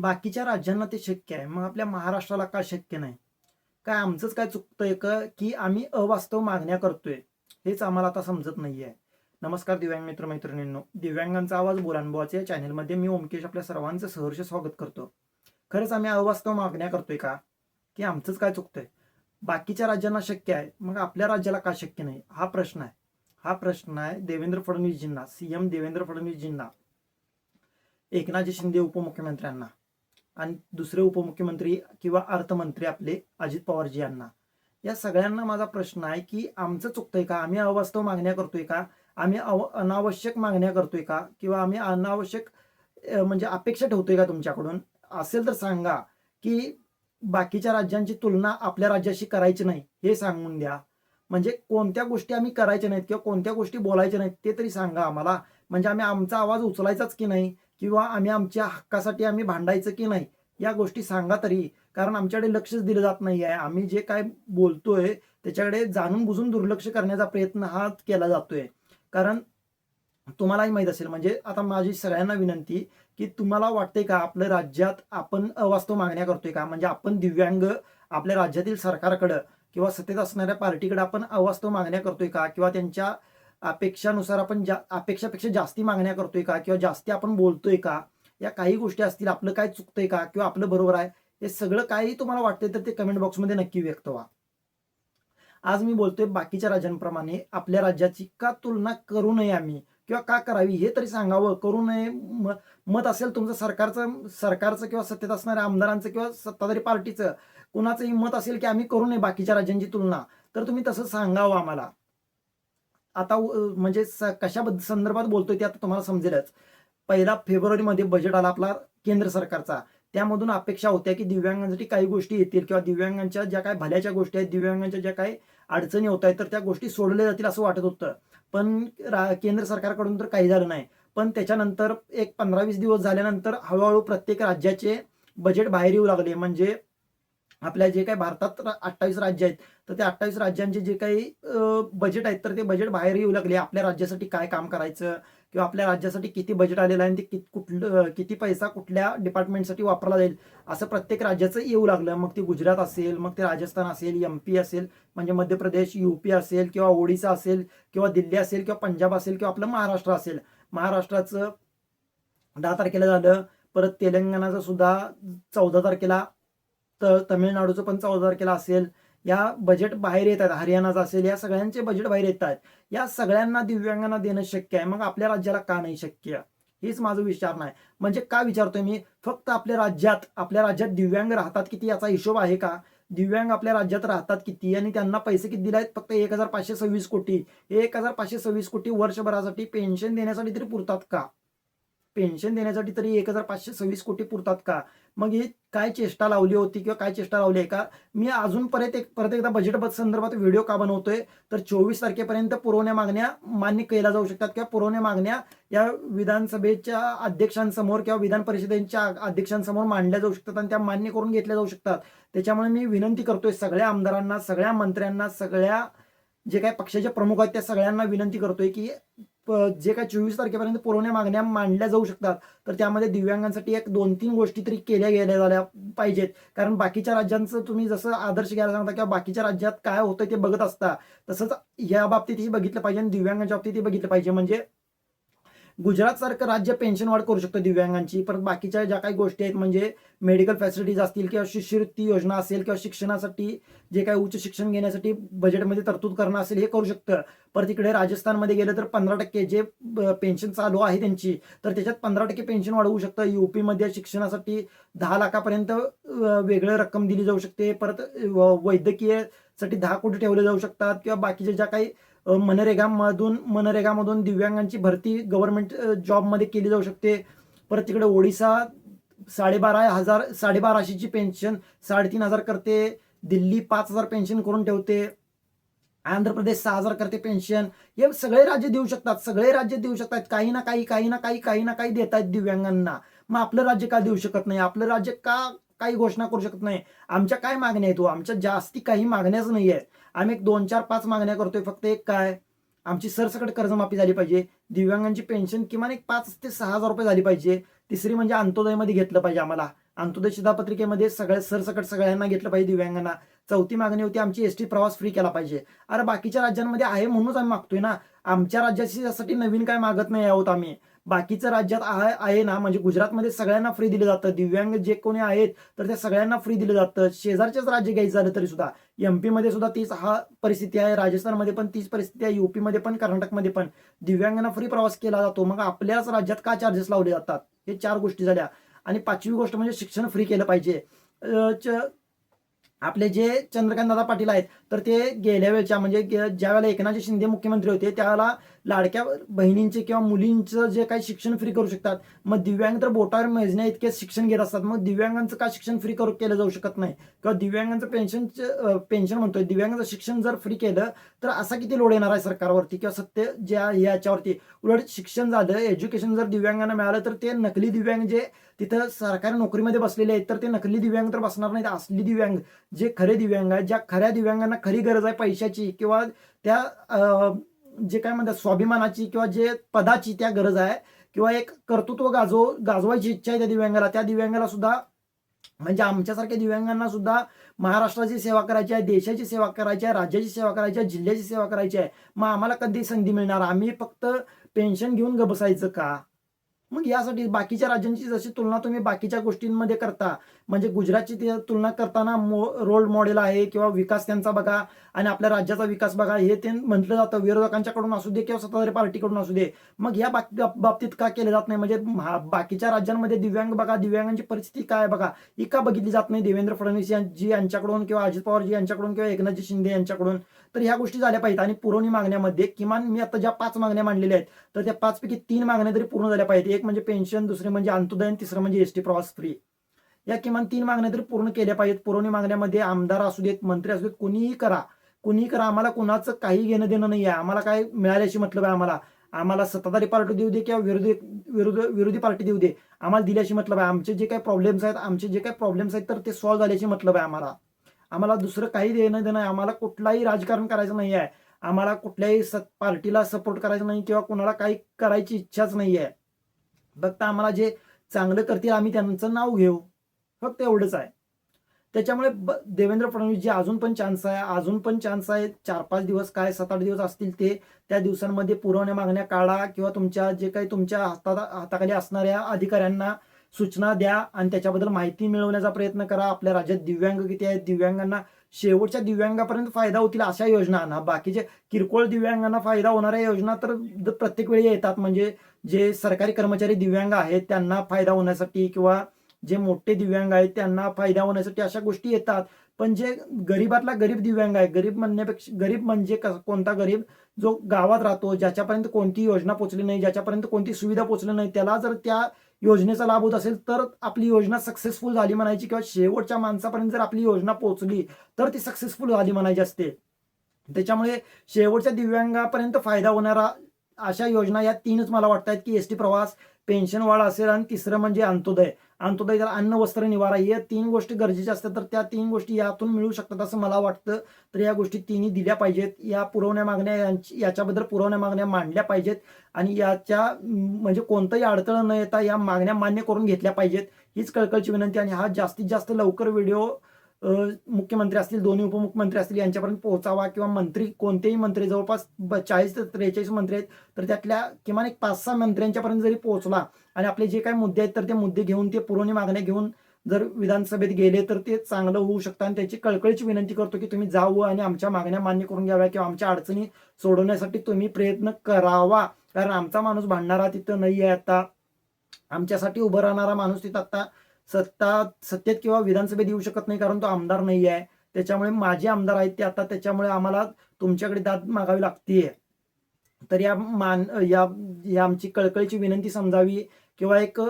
बाकीच्या राज्यांना ते शक्य आहे. मग आपल्या महाराष्ट्राला का शक्य नाही? काय आमचंच काय चुकतंय का की आम्ही अवास्तव मागण्या करतोय? हेच आम्हाला आता समजत नाहीये. नमस्कार दिव्यांग मित्र मैत्रिणींनो दिव्यांगांचा आवाज बोलानबुवाच्या या चॅनलमध्ये मी ओमकेश आपल्या सर्वांचं सहर्ष स्वागत करतो. खरंच आम्ही अवास्तव मागण्या करतोय का? की आमचंच काय चुकतंय? बाकीच्या राज्यांना शक्य आहे मग आपल्या राज्याला का शक्य नाही? हा प्रश्न आहे. हा प्रश्न आहे देवेंद्र फडणवीसजींना सीएम देवेंद्र फडणवीसजींना एकनाथजी शिंदे उपमुख्यमंत्र्यांना. आणि दुसरे उपमुख्यमंत्री किंवा अर्थमंत्री आपले अजित पवारजी यांना. या सगळ्यांना माझा प्रश्न आहे की आमचं चुकतंय का? आम्ही अवास्तव मागण्या करतोय का? आम्ही अव अनावश्यक मागण्या करतोय का? किंवा आम्ही अनावश्यक म्हणजे अपेक्षा ठेवतोय का तुमच्याकडून? असेल तर सांगा की बाकीच्या राज्यांची तुलना आपल्या राज्याशी करायची नाही हे सांगून द्या. म्हणजे कोणत्या गोष्टी आम्ही करायच्या नाहीत किंवा कोणत्या गोष्टी बोलायच्या नाहीत ते तरी सांगा आम्हाला. म्हणजे आम्ही आमचा आवाज उचलायचाच की नाही? किंवा आम्ही आमच्या हक्कासाठी आम्ही भांडायचं की नाही या गोष्टी सांगा तरी. कारण आमच्याकडे लक्षच दिलं जात नाही आहे. आम्ही जे काय बोलतोय त्याच्याकडे जाणून बुजून दुर्लक्ष करण्याचा प्रयत्न हा केला जातोय. कारण तुम्हालाही माहीत असेल म्हणजे आता माझी सगळ्यांना विनंती की तुम्हाला वाटते का आपल्या राज्यात आपण अवास्तव मागण्या करतोय का? म्हणजे आपण दिव्यांग आपल्या राज्यातील सरकारकडं किंवा सत्तेत असणाऱ्या पार्टीकडे आपण अवास्तव मागण्या करतोय का? किंवा त्यांच्या अपेक्षानुसार आपण जा अपेक्षापेक्षा जास्ती मागण्या करतोय का? किंवा जास्ती आपण बोलतोय का? या काही गोष्टी असतील आपलं काय चुकतंय का? किंवा आपलं बरोबर आहे? हे सगळं काही तुम्हाला वाटतंय तर ते कमेंट बॉक्समध्ये नक्की व्यक्त व्हा. आज मी बोलतोय बाकीच्या राज्यांप्रमाणे. आपल्या राज्याची का तुलना करू नये आम्ही? किंवा का करावी? हे तरी सांगावं. करू नये मत असेल तुमचं सरकारचं सरकारचं किंवा सत्तेत असणाऱ्या आमदारांचं किंवा सत्ताधारी पार्टीचं. कुणाचंही मत असेल की आम्ही करू नये बाकीच्या राज्यांची तुलना. तर तुम्ही तसं सांगावं आम्हाला. आता म्हणजे स- कशाबद्दल संदर्भात बोलतोय ते आता तुम्हाला समजेलच. पहिला फेब्रुवारीमध्ये बजेट आला आपला केंद्र सरकारचा. त्यामधून अपेक्षा होत्या की दिव्यांगांसाठी काही गोष्टी येतील किंवा दिव्यांगांच्या ज्या काही भल्याच्या गोष्टी आहेत दिव्यांगांच्या ज्या काही अडचणी होत आहेत तर त्या गोष्टी सोडल्या जातील असं वाटत होतं. पण रा- केंद्र सरकारकडून तर काही झालं नाही. पण त्याच्यानंतर एक पंधरा वीस दिवस झाल्यानंतर हळूहळू प्रत्येक राज्याचे बजेट बाहेर येऊ लागले. म्हणजे आपल्या जे काही भारतात अठ्ठावीस राज्य आहेत तर त्या अठ्ठावीस राज्यांचे जे काही बजेट आहेत तर ते बजेट बाहेर येऊ लागले. आपल्या राज्यासाठी काय काम करायचं? किंवा आपल्या राज्यासाठी किती बजेट आलेलं आहे आणि ते कुठलं किती पैसा कुठल्या डिपार्टमेंटसाठी वापरला जाईल? असं प्रत्येक राज्याचं येऊ लागलं. मग ते गुजरात असेल मग ते राजस्थान असेल एम पी असेल म्हणजे मध्य प्रदेश युपी असेल किंवा ओडिसा असेल किंवा दिल्ली असेल किंवा पंजाब असेल किंवा आपलं महाराष्ट्र असेल. महाराष्ट्राचं दहा तारखेला झालं. परत तेलंगणाचं सुद्धा चौदा तारखेला तर तमिळनाडूचं पण चौदा तारखेला असेल. या बजेट बाहेर येत आहेत हरियाणाचं असेल या सगळ्यांचे बजेट बाहेर येत आहेत या सगळ्यांना दिव्यांगांना देणं शक्य आहे. मग आपल्या राज्याला का नाही शक्य? हेच माझं विचार नाही. म्हणजे का विचारतोय मी? फक्त आपल्या राज्यात आपल्या राज्यात दिव्यांग राहतात किती याचा हिशोब आहे का? दिव्यांग आपल्या राज्यात राहतात किती? आणि त्यांना पैसे किती दिले आहेत फक्त एक हजार पाचशे सव्वीस कोटी. एक हजार पाचशे सव्वीस कोटी वर्षभरासाठी पेन्शन देण्यासाठी तरी पुरतात का? पेन्शन देण्यासाठी तरी एक हजार पाचशे सव्वीस कोटी पुरतात का? मग ही काय चेष्टा लावली होती किंवा काय चेष्टा लावली आहे का? मी अजून परत एक परत एकदा बजेट संदर्भात व्हिडिओ का बनवतोय? तर चोवीस तारखेपर्यंत पुरवण्या मागण्या मान्य केल्या जाऊ शकतात किंवा पुरवण्या मागण्या या विधानसभेच्या अध्यक्षांसमोर किंवा विधान परिषदेच्या अध्यक्षांसमोर मांडल्या जाऊ शकतात आणि त्या मान्य करून घेतल्या जाऊ शकतात. त्याच्यामुळे मी विनंती करतोय सगळ्या आमदारांना सगळ्या मंत्र्यांना सगळ्या जे काही पक्षाचे प्रमुख आहेत त्या सगळ्यांना विनंती करतोय की जे काय चोवीस तारखेपर्यंत पुरवण्या मागण्या मांडल्या जाऊ शकतात तर त्यामध्ये दिव्यांगांसाठी एक दोन तीन गोष्टी तरी केल्या गेल्या झाल्या पाहिजेत. कारण बाकीच्या राज्यांचं तुम्ही जसं आदर्श घ्यायला सांगता किंवा बाकीच्या राज्यात काय होतं ते बघत असता तसंच या बाबतीतही बघितलं पाहिजे आणि दिव्यांगांच्या बाबतीतही बघितलं पाहिजे. म्हणजे गुजरात सारखं राज्य पेन्शन वाढ करू शकतं दिव्यांगांची. परत बाकीच्या ज्या काही गोष्टी आहेत म्हणजे मेडिकल फॅसिलिटीज असतील किंवा शिष्यवृत्ती योजना असेल किंवा शिक्षणासाठी जे काही उच्च शिक्षण घेण्यासाठी बजेटमध्ये तरतूद करणं असेल हे करू शकतं. परत इकडे राजस्थानमध्ये गेलं तर पंधरा टक्के जे पेन्शन चालू आहे त्यांची तर त्याच्यात पंधरा टक्के पेन्शन वाढवू शकतं. युपीमध्ये शिक्षणासाठी दहा लाखापर्यंत वेगळं रक्कम दिली जाऊ शकते. परत वैद्यकीयसाठी दहा कोटी ठेवले जाऊ शकतात किंवा बाकीच्या ज्या काही मनरेगामधून मनरेगामधून दिव्यांगांची भरती गव्हर्नमेंट जॉबमध्ये केली जाऊ शकते. परत तिकडे ओडिसा साडेबारा हजार साडेबाराशेची पेन्शन साडेतीन हजार करते. दिल्ली पाच हजार पेन्शन करून ठेवते. आंध्र प्रदेश सहा हजार करते पेन्शन हे सगळे राज्य देऊ शकतात. सगळे राज्य देऊ शकतात. काही ना काही काही ना काही काही ना काही देत आहेत दिव्यांगांना. मग आपलं राज्य का देऊ शकत नाही? आपलं राज्य का काही घोषणा करू शकत नाही? आमच्या काय मागण्या आहेत हो? आमच्या जास्ती काही मागण्याच नाही आहेत आम्ही एक दोन चार पाच मागण्या करतोय. फक्त एक काय? आमची सरसकट कर्जमाफी झाली पाहिजे. दिव्यांगांची पेन्शन किमान एक पाच ते सहा हजार रुपये झाली पाहिजे. तिसरी म्हणजे अंत्योदयमध्ये घेतलं पाहिजे आम्हाला. अंत्योदय शिधापत्रिकेमध्ये सगळ्या सरसकट सगळ्यांना घेतलं पाहिजे दिव्यांगांना. चौथी मागणी होती आमची एस टी प्रवास फ्री केला पाहिजे. अरे बाकीच्या राज्यांमध्ये आहे म्हणूनच आम्ही मागतोय ना. आमच्या राज्यासाठी नवीन काय मागत नाही आहोत आम्ही. बाकीच्या राज्यात आहे ना म्हणजे गुजरातमध्ये सगळ्यांना फ्री दिलं जातं. दिव्यांग जे कोणी आहेत तर त्या सगळ्यांना फ्री दिलं जातं. शेजारचेच राज्य घ्यायचं झालं तरी सुद्धा. एमपी मध्ये सुद्धा तीच हा परिस्थिती आहे. राजस्थानमध्ये पण तीच परिस्थिती आहे. युपीमध्ये पण कर्नाटकमध्ये पण. दिव्यांगांना फ्री प्रवास केला जातो. मग आपल्याच राज्यात का चार्जेस लावले जातात? हे चार गोष्टी झाल्या. आणि पाचवी गोष्ट म्हणजे शिक्षण फ्री केलं पाहिजे. अं, च- आपले जे चंद्रकांत दादा पाटील आहेत तर ते गेल्या वेळच्या म्हणजे ज्यावेळेला ज्या वेळेला एकनाथ शिंदे मुख्यमंत्री होते त्यावेळेला लाडक्या बहिणींचे किंवा मुलींचं जे काही शिक्षण फ्री करू शकतात मग दिव्यांग तर बोटावर मेजण्या इतके शिक्षण घेत असतात. मग दिव्यांगांचं का शिक्षण फ्री करू केलं जाऊ शकत नाही? किंवा दिव्यांगांचं पेन्शनचं पेन्शन म्हणतोय दिव्यांगांचं शिक्षण जर फ्री केलं तर असा किती लोड येणार आहे सरकारवरती किंवा सत्य ज्या याच्यावरती? उलट शिक्षण झालं एज्युकेशन जर दिव्यांगांना मिळालं तर ते नकली दिव्यांग जे तिथं सरकारी नोकरीमध्ये बसलेले आहेत तर ते नकली दिव्यांग तर बसणार नाहीत. असली दिव्यांग जे खरे दिव्यांग आहेत ज्या खऱ्या दिव्यांगांना खरी गरज आहे पैशाची किंवा त्या जे काय म्हणतात स्वाभिमानाची किंवा जे पदाची त्या गरज आहे किंवा एक कर्तृत्व गाजव गाजवायची इच्छा आहे त्या दिव्यांगाला त्या दिव्यांगाला सुद्धा म्हणजे आमच्यासारख्या दिव्यांगांना सुद्धा महाराष्ट्राची सेवा करायची आहे देशाची सेवा करायची आहे राज्याची सेवा करायची आहे जिल्ह्याची सेवा करायची आहे मग आम्हाला कधी संधी मिळणार? आम्ही फक्त पेन्शन घेऊन ग बसायचं का? मग यासाठी बाकीच्या राज्यांची जशी तुलना तुम्ही बाकीच्या गोष्टींमध्ये करता म्हणजे गुजरातची ती तुलना करताना मो रोल मॉडेल आहे किंवा विकास त्यांचा बघा आणि आपल्या राज्याचा विकास बघा हे ते म्हटलं जातं. विरोधकांच्याकडून असू दे किंवा सत्ताधारी पार्टीकडून असू दे. मग या बाबतीत का केलं जात नाही? म्हणजे महा- बाकीच्या राज्यांमध्ये दिव्यांग बघा दिव्यांगांची परिस्थिती काय बघा? ही का बघितली जात नाही? देवेंद्र फडणवीस यांची यांच्याकडून किंवा अजित पवारजी यांच्याकडून किंवा एकनाथजी शिंदे यांच्याकडून? तर ह्या गोष्टी झाल्या पाहिजेत. आणि पुरवणी मागण्यामध्ये किमान मी आता ज्या पाच मागण्या मांडलेल्या आहेत तर त्या पाचपैकी तीन मागण्या तरी पूर्ण झाल्या पाहिजेत. एक म्हणजे पेन्शन दुसरे म्हणजे अंत्योदय तिसरं म्हणजे एसटी प्रवास फ्री या किमान तीन मागण्या तरी पूर्ण केल्या पाहिजेत. पुरवणी मागण्यामध्ये आमदार असू देत मंत्री असू देत कोणीही करा. कोणीही करा आम्हाला कोणाचं काही घेणं देणं नाही आहे आम्हाला काय मिळाल्याशी मतलब आहे आम्हाला. आम्हाला सत्ताधारी पार्टी देऊ दे किंवा विरोधी विरोधी विरोधी पार्टी देऊ दे. आम्हाला दिल्याशी मतलब आहे. आमचे जे काही प्रॉब्लेम्स आहेत आमचे जे काही प्रॉब्लेम्स आहेत तर ते सॉल्व्ह झाल्याशी मतलब आहे आम्हाला. आम्हाला दुसरं काही देणं देणं आहे आम्हाला कुठलाही राजकारण करायचं नाही आहे आम्हाला कुठल्याही पार्टीला सपोर्ट करायचं नाही किंवा कोणाला काही करायची इच्छाच नाही आहे फक्त आम्हाला जे चांगलं करतील आम्ही त्यांचं नाव घेऊ. फक्त एवढंच आहे. त्याच्यामुळे देवेंद्र फडणवीस जे अजून पण चान्स आहे अजून पण चान्स आहे चार पाच दिवस काय सात आठ दिवस असतील ते त्या दिवसांमध्ये पुरवण्या मागण्या काढा किंवा तुमच्या जे काही तुमच्या हाता हाताखाली असणाऱ्या अधिकाऱ्यांना सूचना द्या आणि त्याच्याबद्दल माहिती मिळवण्याचा प्रयत्न करा. आपल्या राज्यात दिव्यांग किती आहेत? दिव्यांगांना शेवटच्या दिव्यांगापर्यंत फायदा होतील अशा योजना आणा. बाकीचे किरकोळ दिव्यांगांना फायदा होणाऱ्या योजना तर प्रत्येक वेळी येतात. म्हणजे जे सरकारी कर्मचारी दिव्यांग आहेत त्यांना फायदा होण्यासाठी किंवा जे मोठे दिव्यांग आहेत त्यांना फायदा होण्यासाठी अशा गोष्टी येतात. पण जे गरीबातला गरीब दिव्यांग आहे गरीब म्हणण्यापेक्षा गरीब म्हणजे कोणता गरीब जो गावात राहतो ज्याच्यापर्यंत कोणती योजना पोचली नाही ज्याच्यापर्यंत कोणती सुविधा पोचली नाही त्याला जर त्या योजनेचा लाभ होत असेल तर आपली योजना सक्सेसफुल झाली म्हणायची किंवा शेवटच्या माणसापर्यंत जर आपली योजना पोहोचली तर ती सक्सेसफुल झाली म्हणायची असते. त्याच्यामुळे शेवटच्या दिव्यांगापर्यंत फायदा होणारा अशा योजना या तीनच मला वाटत आहेत की एस टी प्रवास पेन्शन वाढ असेल आणि तिसरं म्हणजे अंत्योदय. अंत्योदय तर अन्न वस्त्र निवारा या तीन गोष्टी गरजेच्या असतात तर त्या तीन गोष्टी यातून मिळू शकतात असं मला वाटतं. तर या गोष्टी तिन्ही दिल्या पाहिजेत. या पुरवण्या मागण्या यांची याच्याबद्दल पुरवण्या मागण्या मांडल्या पाहिजेत. आणि याच्या म्हणजे कोणतंही अडथळं न येता या मागण्या मान्य करून घेतल्या पाहिजेत. हीच कळकळची विनंती आणि हा जास्तीत जास्त लवकर व्हिडिओ मुख्यमंत्री असतील दोन्ही उपमुख्यमंत्री असतील यांच्यापर्यंत पोहोचावा किंवा मंत्री कोणतेही मंत्री जवळपास चाळीस ते त्रेचाळीस मंत्री आहेत तर त्यातल्या किमान एक पाच सहा मंत्र्यांच्यापर्यंत जरी पोहोचला आणि आपले जे काही मुद्दे आहेत तर ते मुद्दे घेऊन ते पुरवणी मागण्या घेऊन जर विधानसभेत गेले तर ते चांगलं होऊ शकतं आणि त्याची कळकळीची विनंती करतो की तुम्ही जावं आणि आमच्या मागण्या मान्य करून घ्याव्या किंवा आमच्या अडचणी सोडवण्यासाठी तुम्ही प्रयत्न करावा. कारण आमचा माणूस भांडणारा तिथं नाही आहे आता. आमच्यासाठी उभं राहणारा माणूस तिथं आता सत्ता सत्तेत किंवा विधानसभेत येऊ शकत नाही कारण तो आमदार नाही आहे त्याच्यामुळे माझे आमदार आहेत ते आता त्याच्यामुळे आम्हाला तुमच्याकडे दाद मागावी लागतीये. तर या मान या या आमची कळकळीची विनंती समजावी किंवा एक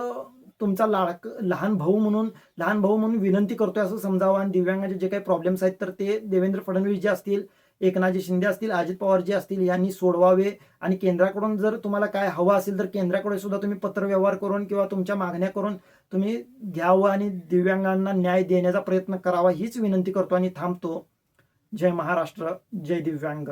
तुमचा लाडक लहान भाऊ म्हणून लहान भाऊ म्हणून विनंती करतोय असं समजावं. आणि दिव्यांगाचे जे काही प्रॉब्लेम्स आहेत तर ते देवेंद्र फडणवीस जे असतील एकनाथजी शिंदे असतील अजित पवार जे असतील यांनी सोडवावे. आणि केंद्राकडून जर तुम्हाला काय हवं असेल तर केंद्राकडे सुद्धा तुम्ही पत्रव्यवहार करून किंवा तुमच्या मागण्या करून तुम्ही घ्यावं आणि दिव्यांगांना न्याय देण्याचा प्रयत्न करावा हीच विनंती करतो आणि थांबतो. जय महाराष्ट्र जय दिव्यांग.